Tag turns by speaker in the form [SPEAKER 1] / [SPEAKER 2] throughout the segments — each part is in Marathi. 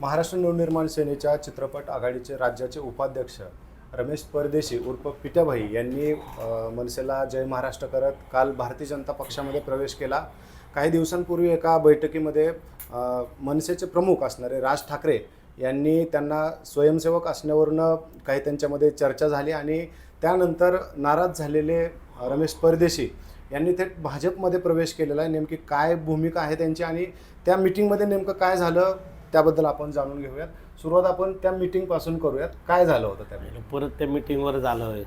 [SPEAKER 1] महाराष्ट्र नवनिर्माण सेनेच्या चित्रपट आघाडीचे राज्याचे उपाध्यक्ष रमेश परदेशी उर्फ पिट्याभाई यांनी मनसेला जय महाराष्ट्र करत काल भारतीय जनता पक्षामध्ये प्रवेश केला. काही दिवसांपूर्वी एका बैठकीमध्ये मनसेचे प्रमुख असणारे राज ठाकरे यांनी त्यांना स्वयंसेवक असण्यावरनं काही त्यांच्यामध्ये चर्चा झाली आणि त्यानंतर नाराज झालेले रमेश परदेशी यांनी थेट भाजपमध्ये प्रवेश केलेला आहे. नेमकी काय भूमिका आहे त्यांची आणि त्या मिटिंगमध्ये नेमकं काय झालं? त्याबद्दल आपण जाणून घेऊयात. सुरुवात आपण त्या मीटिंगपासून करूयात. काय झालं होतं त्या
[SPEAKER 2] परत त्या मिटिंगवर झालं होय.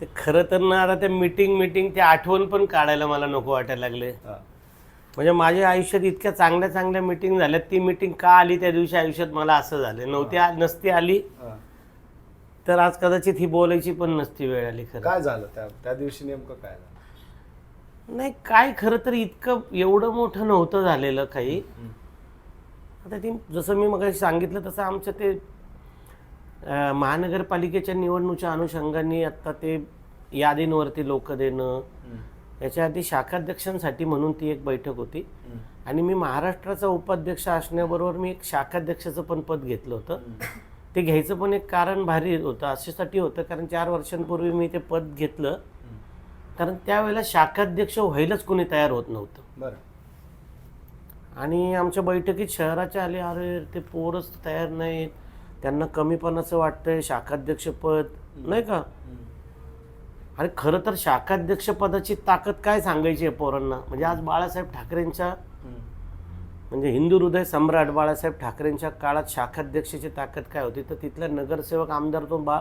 [SPEAKER 2] ते खरं तर ना आता ते मिटिंग मिटिंग ते आठवण पण काढायला मला नको वाटायला लागले. म्हणजे माझ्या आयुष्यात इतक्या चांगल्या चांगल्या मिटिंग झाल्या ती मिटिंग का आली त्या दिवशी आयुष्यात मला असं झालं. नव्हती आ- नसती आली. तर आज कदाचित ही बोलायची पण नसती वेळ आली खरं.
[SPEAKER 1] काय झालं त्या त्या दिवशी नेमकं काय झालं?
[SPEAKER 2] नाही काय खरं तर इतकं एवढं मोठं नव्हतं झालेलं काही. आता ती जसं मी मग सांगितलं तसं आमचं ते महानगरपालिकेच्या निवडणुकीच्या अनुषंगाने आत्ता ते यादींवरती लोक देणं याच्या आधी शाखाध्यक्षांसाठी म्हणून ती एक बैठक होती. आणि मी महाराष्ट्राचा उपाध्यक्ष असण्याबरोबर मी एक शाखाध्यक्षाचं पण पद घेतलं होतं. ते घ्यायचं पण एक कारण भारी होतं अशासाठी होतं कारण चार वर्षांपूर्वी मी ते पद घेतलं. कारण त्यावेळेला शाखाध्यक्ष व्हायलाच कोणी तयार होत नव्हतं.
[SPEAKER 1] बरं.
[SPEAKER 2] आणि आमच्या बैठकीत शहराचे आले अरे ते पोरच तयार नाहीत. त्यांना कमीपणाचं वाटतंय शाखाध्यक्षपद. नाही का? अरे खरं तर शाखाध्यक्ष पदाची ताकद काय सांगायची आहे पोरांना? म्हणजे आज बाळासाहेब ठाकरेंच्या म्हणजे हिंदू हृदय सम्राट बाळासाहेब ठाकरेंच्या काळात शाखाध्यक्षाची ताकद काय होती? तर तिथल्या नगरसेवक आमदार तो बा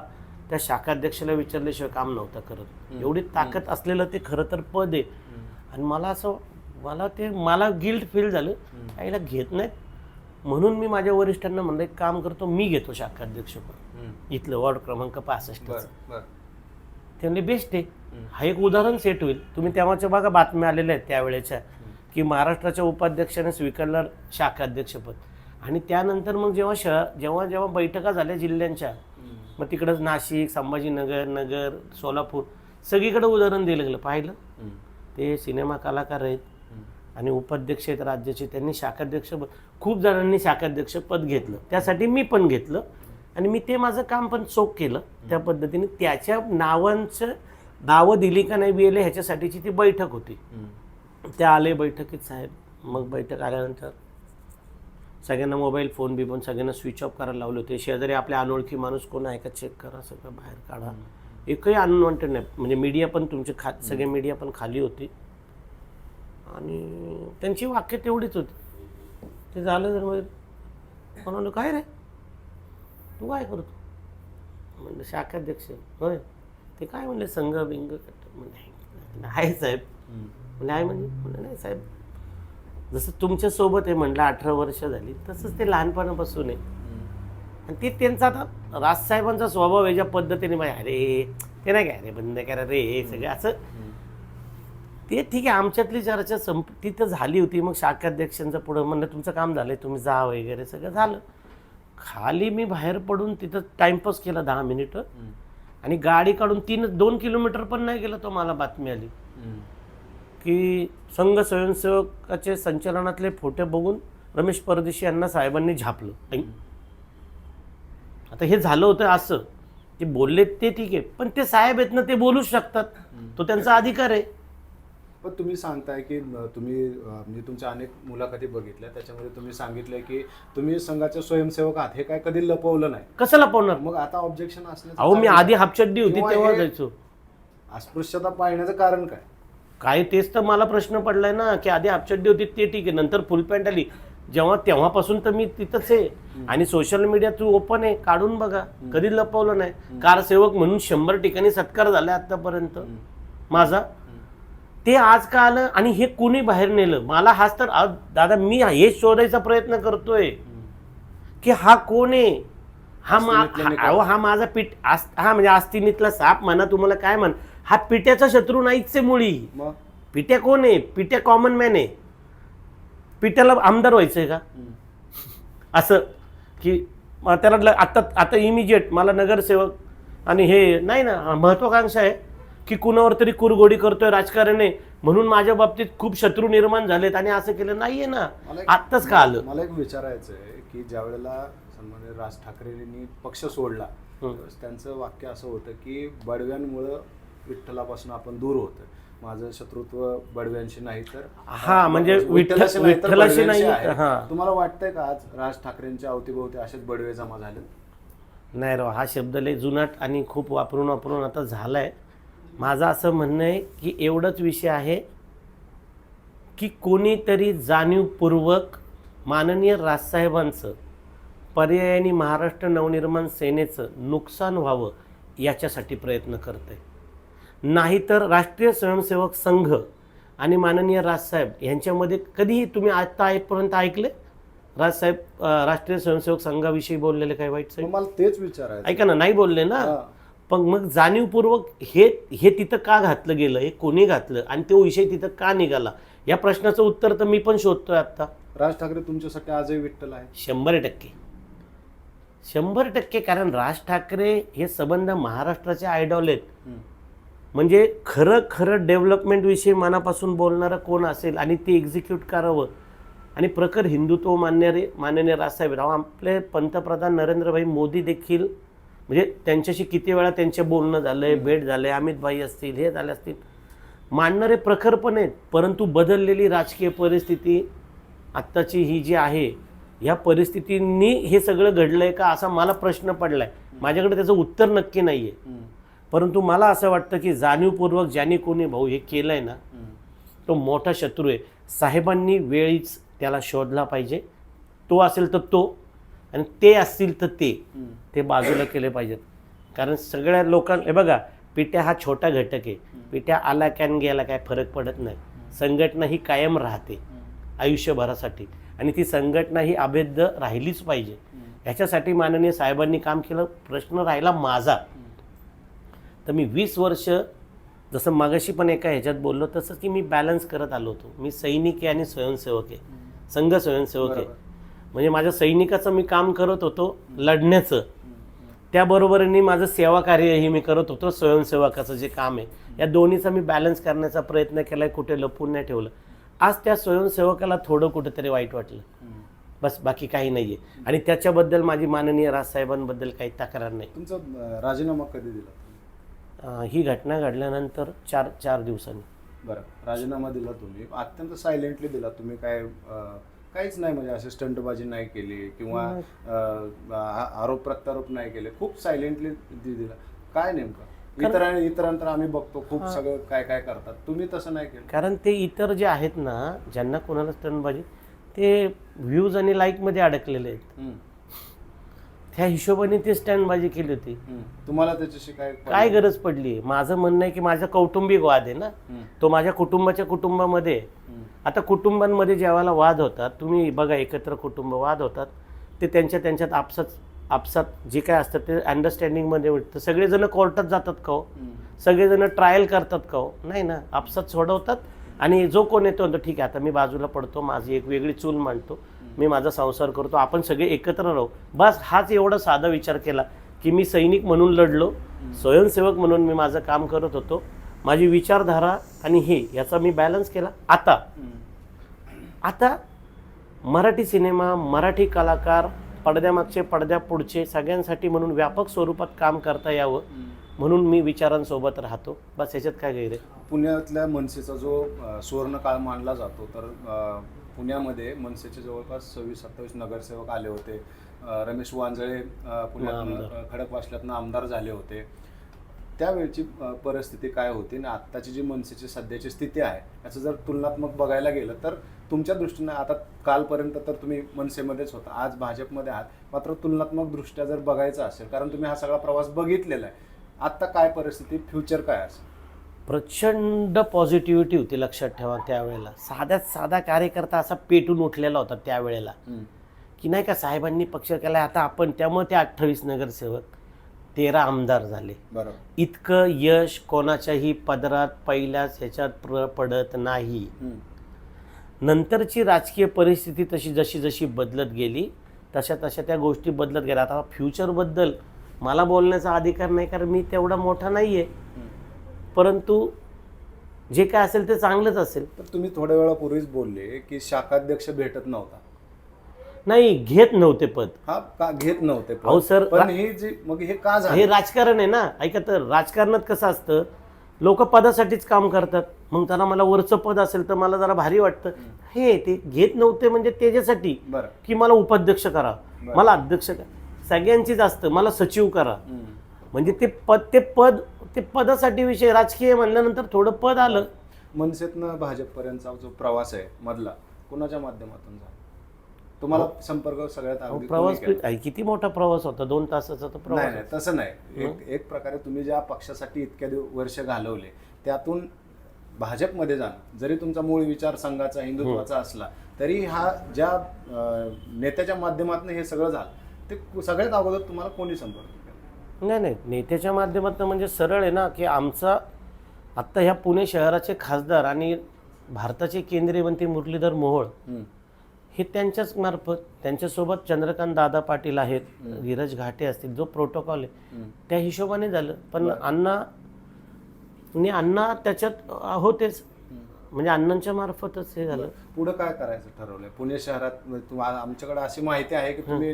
[SPEAKER 2] त्या शाखाध्यक्षाला विचारल्याशिवाय काम नव्हतं करत. एवढी ताकद असलेलं ते खरं तर पद आहे. आणि मला असं मला ते मला गिल्ट फील झालं. आईला घेत नाहीत. म्हणून मी माझ्या वरिष्ठांना म्हणलं एक काम करतो मी घेतो शाखाध्यक्षपद इथलं वॉर्ड क्रमांक पासष्ट ते म्हणले बेस्ट आहे. हा एक उदाहरण सेट होईल. तुम्ही तेव्हाच्या बघा बातम्या आलेल्या आहेत त्यावेळेच्या. की महाराष्ट्राच्या उपाध्यक्षाने स्वीकारलं शाखाध्यक्षपद आणि त्यानंतर मग जेव्हा शहर जेव्हा जेव्हा बैठका झाल्या जिल्ह्यांच्या मग तिकडं नाशिक संभाजीनगर नगर सोलापूर सगळीकडे उदाहरण दिलं गेलं पाहिलं? ते सिनेमा कलाकार आहेत. आणि उपाध्यक्ष आहेत राज्याचे त्यांनी शाखाध्यक्ष खूप जणांनी शाखाध्यक्ष पद घेतलं. त्यासाठी मी पण घेतलं. आणि मी ते माझं काम पण चोख केलं. त्या पद्धतीने त्याच्या नावांचं नावं दिली का नाही बिले ह्याच्यासाठीची ती बैठक होती. त्या आले बैठकीत साहेब. मग बैठक आल्यानंतर सगळ्यांना मोबाईल फोन बिफोन सगळ्यांना स्विच ऑफ करायला लावले होते. शेजारी आपल्या अनोळखी माणूस कोण आहे का चेक करा सगळं बाहेर काढा. एकही अनवॉन्टेड नाही. म्हणजे मीडिया पण तुमचे खा सगळे मीडिया पण खाली होती. आणि त्यांची वाक्य तेवढीच होती. ते झालं तर मग म्हणालो काय रे? तू काय करतो? म्हणलं शाखाध्यक्ष. होय. ते काय म्हणले? संघ बिंग म्हणजे आहे साहेब. म्हणजे आहे म्हणजे? म्हणलं नाही साहेब. जसं तुमच्यासोबत आहे म्हटलं अठरा वर्ष झाली तसंच ते लहानपणापासून आहे. आणि ते त्यांचा आता राजसाहेबांचा स्वभाव आहे ज्या पद्धतीने म्हणजे अरे ते नाही काय अरे बंद करा रे हे सगळं. असं ते ठीक आहे आमच्यातली चर्चा संप तिथं झाली होती. मग शाखाध्यक्षांचं पुढं म्हणलं तुमचं काम झालंय तुम्ही जा वगैरे सगळं झालं. खाली मी बाहेर पडून तिथं टाइमपास केला दहा मिनिटं. आणि गाडी काढून तीन दोन किलोमीटर पण नाही गेला तो मला बातमी आली. की संघ स्वयंसेवकाचे संचलनातले फोटो बघून रमेश परदेशी यांना साहेबांनी झापलं. आता हे झालं होतं असं. ते बोलले ते ठीक आहे पण ते साहेब आहेत ना ते बोलूच शकतात. तो त्यांचा अधिकार आहे.
[SPEAKER 1] पण तुम्ही सांगताय की तुम्ही म्हणजे तुमच्या अनेक मुलाखती बघितल्या. त्याच्यामध्ये तुम्ही सांगितलंय की तुम्ही संघाचे स्वयंसेवक आहात. हे काय कधी लपवलं नाही.
[SPEAKER 2] कसं लपवणार?
[SPEAKER 1] मग आता ऑब्जेक्शन असण्याचं
[SPEAKER 2] अहो मी आधी? हापचड्डी होती तेव्हा जायचो.
[SPEAKER 1] अस्पृश्यता पाळण्याचं कारण काय?
[SPEAKER 2] काय तेच तर मला प्रश्न पडलाय ना की आधी हापचड्डी होती ते ठीक आहे. नंतर फुल पॅन्ट आली. जेव्हा तेव्हापासून तर मी तिथंच आहे. आणि सोशल मीडिया थ्रू ओपन आहे काढून बघा. कधी लपवलं नाही. कारसेवक म्हणून शंभर ठिकाणी सत्कार झाला आतापर्यंत. माझा? ते आज का आलं आणि हे कुणी बाहेर नेलं? मला हाच तर दादा मी हेच शोधायचा प्रयत्न करतोय. की हा कोण आहे? हा मा हा-. अहो हा माझा पीठ हा म्हणजे आस्तिनीतला साप म्हणा तुम्हाला काय म्हण हा पिट्याचा शत्रू नाहीच आहे मुळी. पिट्या कोण आहे? पिट्या कॉमन मॅन आहे. पिट्याला आमदार व्हायचंय का? असं. की त्याला ल- आता आता इमिजिएट मला नगरसेवक आणि हे नाही ना महत्वाकांक्षा आहे. की कुणावर तरी कुरगोडी करतोय राजकारण म्हणून माझ्या बाबतीत खूप शत्रू निर्माण झालेत आणि असं केलं नाहीये ना. आत्ताच का आलं?
[SPEAKER 1] मला एक विचारायचं आहे की ज्या वेळेला सन्मान्य राज ठाकरेंनी पक्ष सोडला त्यांचं वाक्य असं होतं की बडव्यांमुळं विठ्ठलापासून आपण दूर होतं माझं शत्रुत्व बडव्यांशी नाही तर
[SPEAKER 2] हा, म्हणजे
[SPEAKER 1] विठ्ठलाशी
[SPEAKER 2] विठ्ठल-
[SPEAKER 1] नाही.
[SPEAKER 2] हा.
[SPEAKER 1] तुम्हाला वाटतंय का आज राज ठाकरेंच्या अवतीभोवती असेच बडवे जमा झाले
[SPEAKER 2] नाही राव हा शब्द लय जुनाट आणि खूप वापरून वापरून आता झालाय. माझं असं म्हणणं आहे की एवढंच विषय आहे की कोणीतरी जाणीवपूर्वक माननीय राजसाहेबांचं पर्यायाने महाराष्ट्र नवनिर्माण सेनेचं नुकसान व्हावं याच्यासाठी प्रयत्न करते नाहीतर राष्ट्रीय स्वयंसेवक संघ आणि माननीय राजसाहेब यांच्यामध्ये कधीही तुम्ही आता आजपर्यंत ऐकले राजसाहेब राष्ट्रीय स्वयंसेवक संघाविषयी बोललेले काय वाईट साहेब?
[SPEAKER 1] मला तेच विचारायचं
[SPEAKER 2] ऐका ना नाही बोलले ना. पण मग जाणीवपूर्वक हे हे तिथं का घातलं गेलं? हे कोणी घातलं? आणि तो विषय तिथं का निघाला? या प्रश्नाचं उत्तर तर मी पण शोधतोय आता.
[SPEAKER 1] राज ठाकरे तुमच्यासाठी आजही विठ्ठल आहे.
[SPEAKER 2] शंभर टक्के. शंभर टक्के कारण राज ठाकरे हे संबंध महाराष्ट्राचे आयडॉल आहेत. म्हणजे खरं खरं डेव्हलपमेंटविषयी मनापासून बोलणारं कोण असेल आणि ते एक्झिक्यूट करावं? आणि प्रखर हिंदुत्व मानणारे माननीय राजसाहेब राव आपले पंतप्रधान नरेंद्रभाई मोदी देखील म्हणजे त्यांच्याशी किती वेळा त्यांचे बोलणं झालंय भेट झालंय अमित भाई असतील हे झाले असतील. मानणारे प्रखर पण आहेत परंतु बदललेली राजकीय परिस्थिती आत्ताची ही जी आहे ह्या परिस्थितींनी हे सगळं घडलंय का असा मला प्रश्न पडलाय. माझ्याकडे त्याचं उत्तर नक्की नाहीये.
[SPEAKER 1] हं.
[SPEAKER 2] परंतु मला असं वाटतं की जाणीवपूर्वक ज्यांनी कोणी भाऊ हे केलंय ना. तो मोठा शत्रू आहे. साहेबांनी वेळीच त्याला शोधला पाहिजे. तो असेल तर तो आणि ते असतील तर ते. ते बाजूला केले पाहिजेत. कारण सगळ्या लोकां हे बघा पिट्या हा छोटा घटक आहे. पिट्या आला कॅन गेला काय फरक पडत नाही. संघटना ही कायम राहते. आयुष्यभरासाठी. आणि ती संघटना ही अभेद्य राहिलीच पाहिजे. ह्याच्यासाठी माननीय साहेबांनी काम केलं. प्रश्न राहिला माझा. तर मी वीस वर्ष जसं मागाशी पण एका ह्याच्यात बोललो तसं की मी बॅलन्स करत आलो होतो. मी सैनिक आहे आणि स्वयंसेवक आहे. संघ स्वयंसेवक आहे. म्हणजे माझ्या सैनिकाचं मी काम करत होतो लढण्याचं. त्याबरोबरीने माझं सेवा कार्यही मी करत होतो स्वयंसेवकाचं जे काम आहे. या दोन्हीचा मी बॅलन्स करण्याचा प्रयत्न केला कुठे लपून नाही ठेवलं. आज त्या स्वयंसेवकाला थोडं कुठेतरी वाईट वाटलं. बस बाकी काही नाही आहे आणि त्याच्याबद्दल माझी माननीय राजसाहेबांबद्दल काही तक्रार नाही.
[SPEAKER 1] तुमचा राजीनामा कधी दिला?
[SPEAKER 2] ही घटना घडल्यानंतर चार चार दिवसांनी.
[SPEAKER 1] बरं. राजीनामा दिला तुम्ही. अत्यंत सायलेंटली दिला तुम्ही. काय काहीच नाही म्हणजे असे स्टंटबाजी नाही केली किंवा अं, आरोप प्रत्यारोप नाही केले. खूप सायलेंटली दिला. काय नेमकं? इतर इतरांतर आम्ही बघतो खूप सगळं काय काय करतात. तुम्ही तसं नाही केलं.
[SPEAKER 2] कारण ते इतर जे आहेत ना ज्यांना कोणाला स्टनबाजी ते व्ह्यूज आणि लाईकमध्ये अडकलेले आहेत. त्या हिशोबाने ते स्टँडबाजी केली होती.
[SPEAKER 1] तुम्हाला त्याच्याशी काय
[SPEAKER 2] काय गरज पडली? माझं म्हणणं आहे की माझा कौटुंबिक वाद आहे ना. तो माझ्या कुटुंबाच्या कुटुंबामध्ये आहे. आता कुटुंबांमध्ये ज्यावेळेला वाद होतात तुम्ही बघा एकत्र कुटुंब वाद होतात ते त्यांच्या त्यांच्यात आपसात आपसात जे काय असतं ते अंडरस्टँडिंगमध्ये मिळतं सगळेजण कोर्टात जातात का हो?
[SPEAKER 1] हं.
[SPEAKER 2] सगळेजण ट्रायल करतात का हो? नाही ना आपसात सोडवतात आणि जो कोण येतो म्हणतो ठीक आहे आता मी बाजूला पडतो माझी एक वेगळी चूल मांडतो मी माझा संसार करतो आपण सगळे एकत्र राहू. बस हाच एवढा साधा विचार केला की मी सैनिक म्हणून लढलो स्वयंसेवक म्हणून मी माझं काम करत होतो माझी विचारधारा आणि हे याचा मी बॅलन्स केला आता. आता मराठी सिनेमा मराठी कलाकार पडद्यामागचे पडद्या पुढचे सगळ्यांसाठी म्हणून व्यापक स्वरूपात काम करता यावं म्हणून मी विचारांसोबत राहतो बस याच्यात काय गैर आहे
[SPEAKER 1] पुण्यातल्या मनसेचा जो अ, सुवर्णकाळ मानला जातो तर पुण्यामध्ये मनसेचे जवळपास सव्वीस सत्तावीस नगरसेवक आले होते रमेश वांजळे. अ, खडकवासल्यातनं आमदार झाले होते त्यावेळची परिस्थिती काय होती आणि आत्ताची जी मनसेची सध्याची स्थिती आहे याचं जर तुलनात्मक बघायला गेलं तर तुमच्या दृष्टीनं आता कालपर्यंत तर तुम्ही मनसेमध्येच होता आज भाजपमध्ये आहात. मात्र तुलनात्मक दृष्ट्या जर बघायचं असेल कारण तुम्ही हा सगळा प्रवास बघितलेला आहे आत्ता काय परिस्थिती फ्युचर काय असेल?
[SPEAKER 2] प्रचंड पॉझिटिव्हिटी होती लक्षात ठेवा त्यावेळेला. साध्यात साधा कार्यकर्ता असा पेटून उठलेला होता त्यावेळेला. की नाही का साहेबांनी पक्ष केला आता आपण त्यामुळे ते अठ्ठावीस नगरसेवक तेरा आमदार झाले.
[SPEAKER 1] बरोबर.
[SPEAKER 2] इतकं यश कोणाच्याही पदरात पहिल्याच ह्याच्यात प्र पडत नाही.
[SPEAKER 1] हम्म.
[SPEAKER 2] नंतरची राजकीय परिस्थिती तशी जशी जशी बदलत गेली तशा तशा त्या गोष्टी बदलत गेल्या. आता फ्युचरबद्दल मला बोलण्याचा अधिकार नाही कारण मी तेवढा मोठा नाही आहे परंतु जे काय असेल ते चांगलंच असेल.
[SPEAKER 1] तर तुम्ही थोड्या वेळापूर्वीच बोलले की शाखाध्यक्ष भेटत नव्हता.
[SPEAKER 2] नाही घेत नव्हते पद.
[SPEAKER 1] हा का घेत नव्हते पण.
[SPEAKER 2] अहो सर,
[SPEAKER 1] पण हे जे मग हे का
[SPEAKER 2] हे राजकारण आहे ना. ऐका तर राजकारणात कसं असतं लोक पदासाठीच काम करतात. मग त्यांना मला वरचं पद असेल तर मला जरा भारी वाटतं. हे ते घेत नव्हते म्हणजे त्याच्यासाठी
[SPEAKER 1] बरं.
[SPEAKER 2] की मला उपाध्यक्ष करा.
[SPEAKER 1] बरं.
[SPEAKER 2] मला अध्यक्ष करा. सगळ्यांचीच असतं. मला सचिव करा.
[SPEAKER 1] हम्म.
[SPEAKER 2] म्हणजे ते पद ते पद ते पदासाठी विषय राजकीय म्हणल्यानंतर थोडं पद आलं.
[SPEAKER 1] मनसेतनं भाजपपर्यंतचा जो प्रवास आहे मधला कुणाच्या माध्यमातून झाला? तुम्हाला संपर्क सगळ्यात अगदी
[SPEAKER 2] प्रवास
[SPEAKER 1] केला?
[SPEAKER 2] किती मोठा प्रवास होता? दोन तासाचा तो
[SPEAKER 1] नाही
[SPEAKER 2] प्रवास
[SPEAKER 1] नाही तसं नाही. एक एक प्रकारे तुम्ही ज्या पक्षासाठी इतक्या दिव- वर्ष घालवले त्यातून भाजपमध्ये जाणं जरी तुमचा मूळ विचार संघाचा हिंदुत्वाचा असला तरी हा ज्या अं, नेत्याच्या माध्यमातून हे सगळं झालं ते कु- सगळ्यात अगोदर तुम्हाला कोणी संपर्क केला?
[SPEAKER 2] नाही नाही. नेत्याच्या माध्यमातून म्हणजे सरळ आहे ना की आमचा आत्ता ह्या पुणे शहराचे खासदार आणि भारताचे केंद्रीय मंत्री मुरलीधर मोहोळ
[SPEAKER 1] हम्म.
[SPEAKER 2] हे त्यांच्याच मार्फत त्यांच्यासोबत चंद्रकांत दादा पाटील आहेत धीरज घाटे असतील जो प्रोटोकॉल आहे. त्या हिशोबाने झालं. पण अण्णा आणि अण्णा त्याच्यात होतेच. म्हणजे अण्णांच्या मार्फतच हे झालं.
[SPEAKER 1] पुढं काय करायचं ठरवलंय? पुणे शहरात म्हणजे आमच्याकडे अशी माहिती आहे की तुम्ही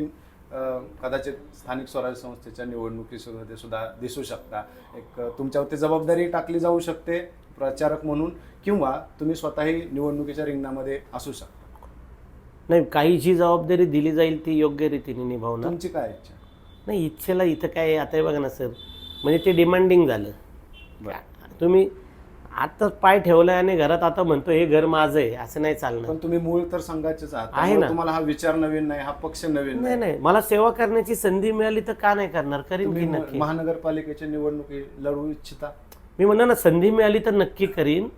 [SPEAKER 1] कदाचित स्थानिक स्वराज्य संस्थेच्या निवडणुकीमध्ये सुद्धा दिसू शकता. एक तुमच्यावरती जबाबदारी टाकली जाऊ शकते प्रचारक म्हणून किंवा तुम्ही स्वतःही निवडणुकीच्या रिंगणामध्ये असू शकता.
[SPEAKER 2] नाही काही जी जबाबदारी दिली जाईल ती योग्य रीतीने निभावणार
[SPEAKER 1] तुमची काय इच्छा?
[SPEAKER 2] नाही इच्छेला इथं काय आता हे बघा ना सर. म्हणजे ते डिमांडिंग झालं. तुम्ही आता पाय ठेवलाय आणि घरात आता म्हणतो हे घर माझं आहे असं नाही चालणार.
[SPEAKER 1] पण तुम्ही मूळ तर संघाचेच आहात.
[SPEAKER 2] आहे
[SPEAKER 1] त्यामुळे
[SPEAKER 2] ना.
[SPEAKER 1] तुम्हाला हा विचार नवीन नाही हा पक्ष नवीन
[SPEAKER 2] नाही नाही. मला सेवा करण्याची संधी मिळाली तर का नाही करणार? करीन की नक्की?
[SPEAKER 1] महानगरपालिकेच्या निवडणुकी लढवू इच्छिता?
[SPEAKER 2] मी म्हणणार ना संधी मिळाली तर नक्की करीन.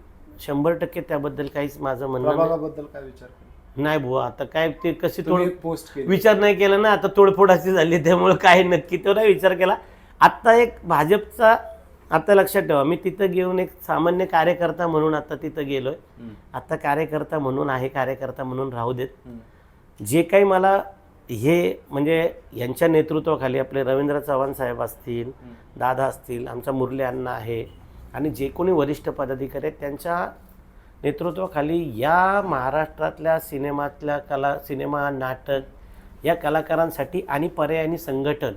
[SPEAKER 2] शंभर टक्के त्याबद्दल काहीच माझं म्हणणं नाही.
[SPEAKER 1] प्रभागाबद्दल काय विचार?
[SPEAKER 2] नाही बुवा आता काय ते कशी थोडं
[SPEAKER 1] पोस्ट केली.
[SPEAKER 2] विचार नाही केला ना आता तोडफोडाची झाली त्यामुळे काय नक्की तो नाही विचार केला. आत्ता एक भाजपचा आता लक्षात ठेवा मी तिथं घेऊन एक सामान्य कार्यकर्ता म्हणून आता तिथं गेलोय. आता कार्यकर्ता म्हणून आहे कार्यकर्ता म्हणून राहू देत. जे काही मला हे म्हणजे यांच्या नेतृत्वाखाली आपले रवींद्र चव्हाण साहेब असतील दादा असतील आमचा मुरली अण्णा आहे आणि जे कोणी वरिष्ठ पदाधिकारी आहेत त्यांच्या नेतृत्वाखाली या महाराष्ट्रातल्या सिनेमातल्या कला सिनेमा नाटक या कलाकारांसाठी आणि पर्यायाने संघटन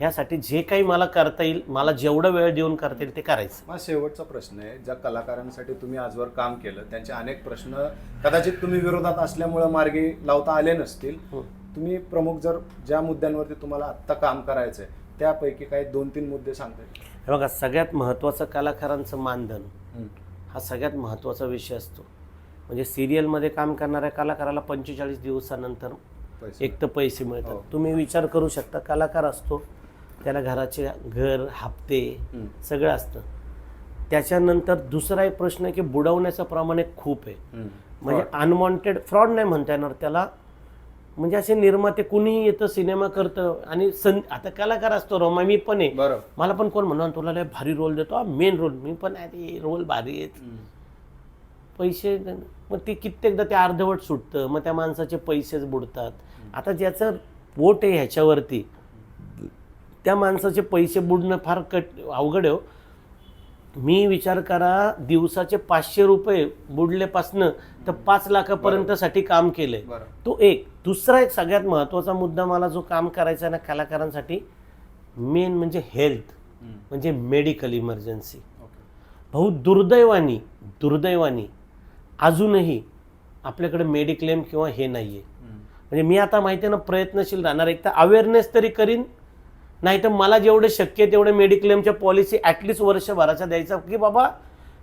[SPEAKER 2] यासाठी जे काही मला करता येईल मला जेवढं वेळ देऊन करता येईल ते करायचं.
[SPEAKER 1] माझा शेवटचा प्रश्न आहे ज्या कलाकारांसाठी तुम्ही आजवर काम केलं त्यांचे अनेक प्रश्न कदाचित तुम्ही विरोधात असल्यामुळे मार्गी लावता आले नसतील.
[SPEAKER 2] हो.
[SPEAKER 1] तुम्ही प्रमुख जर ज्या मुद्द्यांवरती तुम्हाला आत्ता काम करायचंय त्यापैकी काही दोन तीन मुद्दे सांगता येईल
[SPEAKER 2] हे बघा सगळ्यात महत्त्वाचं कलाकारांचं मानधन. हा सगळ्यात महत्त्वाचा विषय असतो म्हणजे सिरियलमध्ये काम करणाऱ्या कलाकाराला पंचेचाळीस दिवसानंतर एक तर पैसे मिळतात
[SPEAKER 1] हो.
[SPEAKER 2] तुम्ही विचार करू शकता कलाकार असतो त्याला घराचे घर हप्ते. सगळं असतं त्याच्यानंतर दुसरा एक प्रश्न आहे की बुडवण्याचं प्रमाण एक खूप आहे. म्हणजे अनवॉन्टेड फ्रॉड नाही म्हणता येणार त्याला म्हणजे असे निर्माते कुणीही येतं सिनेमा करतं आणि सं आता कलाकार असतो रोमा मी पण आहे.
[SPEAKER 1] बरं.
[SPEAKER 2] मला पण कोण म्हणणार तुला लय भारी रोल देतो मेन रोल मी पण अरे रोल भारी आहेत. पैसे मग ते कित्येकदा ते अर्धवट सुटतं मग त्या माणसाचे पैसेच बुडतात. आता ज्याचं पोट आहे ह्याच्यावरती त्या माणसाचे पैसे बुडणं फार कट अवघड आहे हो. मी विचार करा दिवसाचे पाचशे रुपये बुडलेपासनं तर पाच लाखापर्यंतसाठी काम केलंय. तो एक. दुसरा एक सगळ्यात महत्त्वाचा मुद्दा मला जो काम करायचा आहे ना कलाकारांसाठी मेन म्हणजे हेल्थ. म्हणजे मेडिकल इमर्जन्सी भाऊ दुर्दैवानी दुर्दैवानी अजूनही आपल्याकडे मेडिक्लेम किंवा हे नाही आहे. म्हणजे मी आता माहिती आहे ना प्रयत्नशील राहणार. एक तर अवेअरनेस तरी करीन नाही तर मला जेवढे शक्य आहे तेवढे मेडिक्लेमच्या पॉलिसी ॲटलिस्ट वर्षभराच्या द्यायचा. की बाबा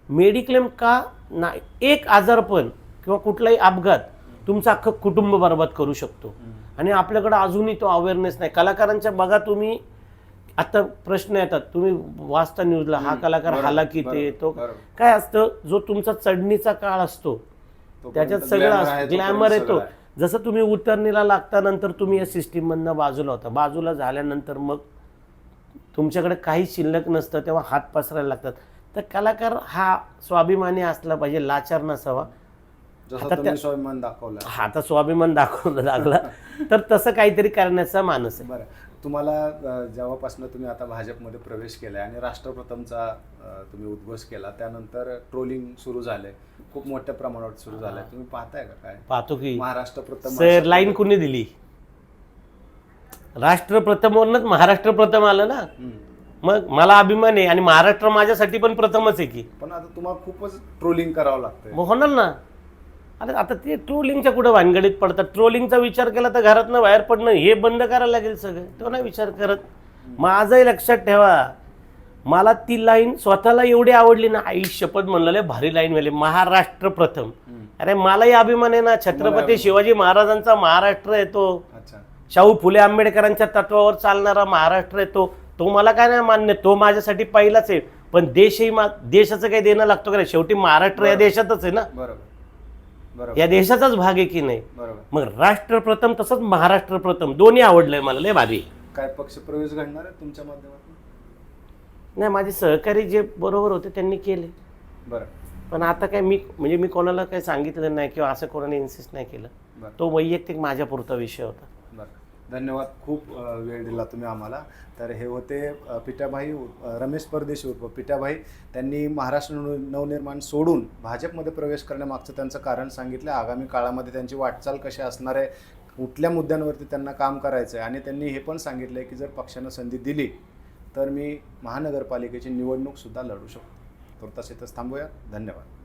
[SPEAKER 2] मेडिक्लेम का नाही? एक आजारपण किंवा कुठलाही अपघात तुमचं अख्खं कुटुंब बर्बाद करू शकतो. आणि आपल्याकडे अजूनही तो अवेअरनेस नाही. कलाकारांच्या बघा तुम्ही आता प्रश्न येतात तुम्ही वाचता न्यूजला हा कलाकार हाला की ते तो. काय असतं जो तुमचा चढणीचा काळ असतो त्याच्यात सगळं ग्लॅमर येतो. जसं तुम्ही उतरणीला लागता नंतर तुम्ही या सिस्टीममधनं बाजूला होता. बाजूला झाल्यानंतर मग तुमच्याकडे काही शिल्लक नसतं तेव्हा हात पसरायला लागतात. तर कलाकार हा स्वाभिमानी असला पाहिजे लाचार नसावा.
[SPEAKER 1] जसं
[SPEAKER 2] आता त्या-
[SPEAKER 1] स्वाभिमान दाखवला.
[SPEAKER 2] हा आता स्वाभिमान दाखवलं लागला. तर तसं काहीतरी करण्याचा मानस आहे.
[SPEAKER 1] बरं. तुम्हाला अ, जेव्हापासून तुम्ही आता भाजपमध्ये प्रवेश केलाय आणि राष्ट्रप्रथमचा अ, तुम्ही उद्घोष केला त्यानंतर ट्रोलिंग सुरू झालंय. खूप मोठ्या प्रमाणावर सुरू झालंय. तुम्ही पाहताय का काय?
[SPEAKER 2] पाहतो की
[SPEAKER 1] महाराष्ट्र प्रथम
[SPEAKER 2] सर लाईन कुणी दिली? राष्ट्र प्रथमवरूनच महाराष्ट्र प्रथम आलं ना?
[SPEAKER 1] हम्म.
[SPEAKER 2] मग मला अभिमान आहे आणि महाराष्ट्र माझ्यासाठी पण प्रथमच आहे की.
[SPEAKER 1] पण आता तुम्हाला खूपच ट्रोलिंग करावं लागतंय.
[SPEAKER 2] मग होणार ना? अरे आता ते ट्रोलिंगच्या कुठं भानगडीत पडतात? ट्रोलिंगचा विचार केला तर घरातनं बाहेर पडणं हे बंद करायला लागेल सगळं. तो नाही विचार करत. माझंही लक्षात ठेवा. मला ती लाईन स्वतःला एवढी आवडली ना आई शपथ म्हणलं भारी लाईन मिळाली महाराष्ट्र प्रथम. अरे मलाही अभिमान आहे ना. छत्रपती शिवाजी महाराजांचा महाराष्ट्र येतो. शाहू फुले आंबेडकरांच्या तत्वावर चालणारा महाराष्ट्र आहे तो मला काय नाही मान्य. तो माझ्यासाठी पहिलाच आहे. पण देशही देशाचं काही देणं लागतो का नाही? शेवटी महाराष्ट्र या. देशातच आहे ना.
[SPEAKER 1] बरोबर.
[SPEAKER 2] या देशाचाच भाग आहे की नाही? मग राष्ट्र प्रथम तसंच महाराष्ट्र प्रथम दोन्ही आवडलंय मला लय भारी.
[SPEAKER 1] काय पक्ष प्रवेश घडणार आहे तुमच्या माध्यमातून?
[SPEAKER 2] नाही माझे सहकारी जे बरोबर होते त्यांनी केले.
[SPEAKER 1] बरं.
[SPEAKER 2] पण आता काय मी म्हणजे मी कोणाला काही सांगितलं नाही किंवा असं कोणाने इन्सिस्ट नाही केलं. तो वैयक्तिक माझ्यापुरता विषय होता.
[SPEAKER 1] धन्यवाद. खूप वेळ दिला तुम्ही आम्हाला. तर हे होते अ, पिठाभाई रमेश परदेशी उर्फ पिठाभाई. त्यांनी महाराष्ट्र नवनिर्माण सोडून भाजपमध्ये प्रवेश करण्यामागचं त्यांचं कारण सांगितलं. आगामी काळामध्ये त्यांची वाटचाल कशी असणार आहे कुठल्या मुद्द्यांवरती त्यांना काम करायचं आहे आणि त्यांनी हे पण सांगितलं आहे की जर पक्षानं संधी दिली तर मी महानगरपालिकेची निवडणूकसुद्धा लढू शकतो. तर तसे थांबूया. धन्यवाद.